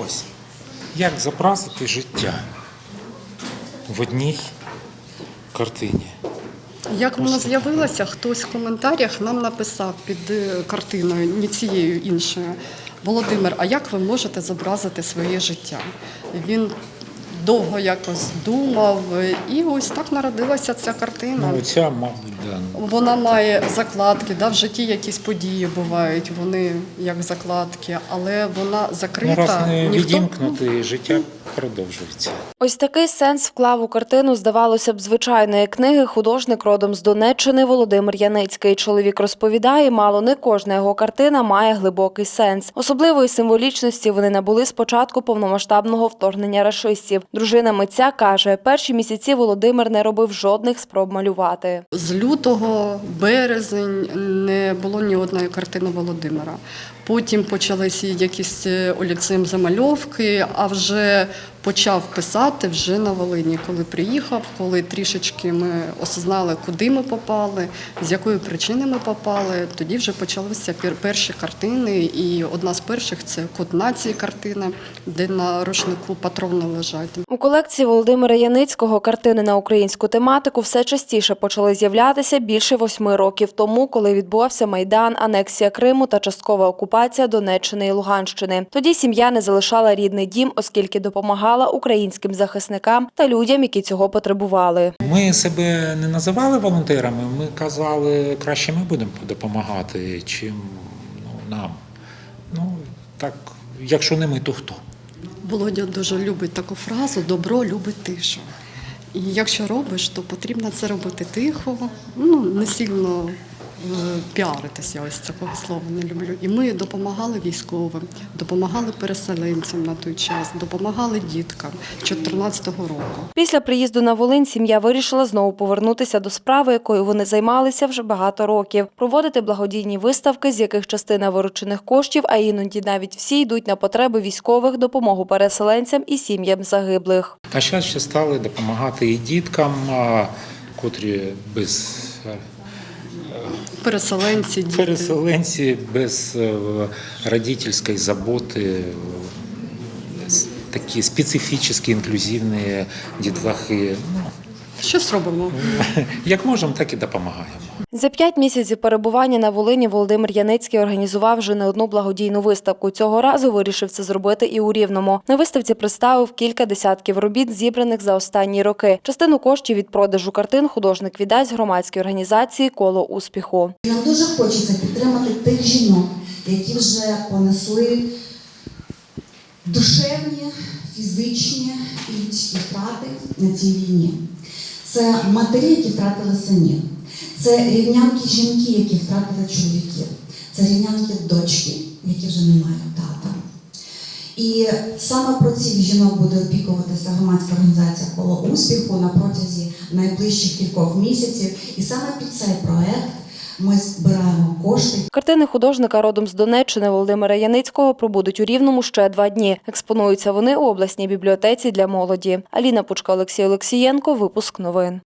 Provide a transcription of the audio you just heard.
Ось. Як зобразити життя в одній картині. Як вона з'явилася, хтось в коментарях нам написав під е, картиною, не цією іншою. Володимир, а як ви можете зобразити своє життя? Він довго якось думав, і ось так народилася ця картина. Ну, ця, мабуть, да. Вона має закладки, да, в житті якісь події бувають, вони як закладки, але вона Ну, закрита. раз не ніхто- відімкнути, життя продовжується. Ось такий сенс вклав у картину, здавалося б, звичайної книги художник родом з Донеччини Володимир Яницький. Чоловік розповідає, мало не кожна його картина має глибокий сенс. Особливої символічності вони набули з початку повномасштабного вторгнення рашистів. Дружина митця каже, перші місяці Володимир не робив жодних спроб малювати. З лютого, березень не було ні одної картини Володимира. Потім почалися якісь е, олівцем замальовки, а вже почав писати вже на Волині, коли приїхав, коли трішечки ми осознали, куди ми попали, з якої причини ми попали. Тоді вже почалися перші картини, і одна з перших це код нації картина, де на рушнику патрони лежать. У колекції Володимира Яницького картини на українську тематику все частіше почали з'являтися більше восьми років тому, коли відбувався майдан, анексія Криму та часткова окупація Донеччини і Луганщини. Тоді сім'я не залишала рідний дім, оскільки допомагала українським захисникам та людям, які цього потребували. Ми себе не називали волонтерами, ми казали, краще ми будемо допомагати, чим ну, нам. Ну, так, якщо не ми, то хто? Володя дуже любить таку фразу Добро любить тишу. І якщо робиш, то потрібно це робити тихо, ну не сильно піаритися. Ось такого слова не люблю. І ми допомагали військовим, допомагали переселенцям на той час, допомагали діткам 14-го року. Після приїзду на Волинь сім'я вирішила знову повернутися до справи, якою вони займалися вже багато років, проводити благодійні виставки, з яких частина виручених коштів, а іноді навіть всі йдуть на потреби військових, допомогу переселенцям і сім'ям загиблих. А ще стали допомагати і діткам, котрі без Переселенці, діти. переселенці, без е, родительської заботи, е, такі специфічні інклюзивні дітлахи. Щось робимо. як можемо, так і допомагаємо. За п'ять місяців перебування на Волині Володимир Яницький організував вже не одну благодійну виставку. Цього разу вирішив це зробити і у Рівному. На виставці представив кілька десятків робіт, зібраних за останні роки. Частину коштів від продажу картин художник віддасть громадській організації Коло успіху. Нам дуже хочеться підтримати тих жінок, які вже понесли душевні, фізичні і людські втрати на цій війні. Це матері, які втратили синів, це рівнянки жінки, які втратили чоловіків, це рівнянки дочки, які вже не мають тата. І саме про цих жінок буде опікуватися громадська організація коло успіху на протязі найближчих кількох місяців. І саме під цей проект ми збираємо кошти Картини художника родом з Донеччини Володимира Яницького пробудуть у Рівному ще два дні. Експонуються вони у обласній бібліотеці для молоді. Аліна Пучка, Олексій Олексієнко. Випуск новин.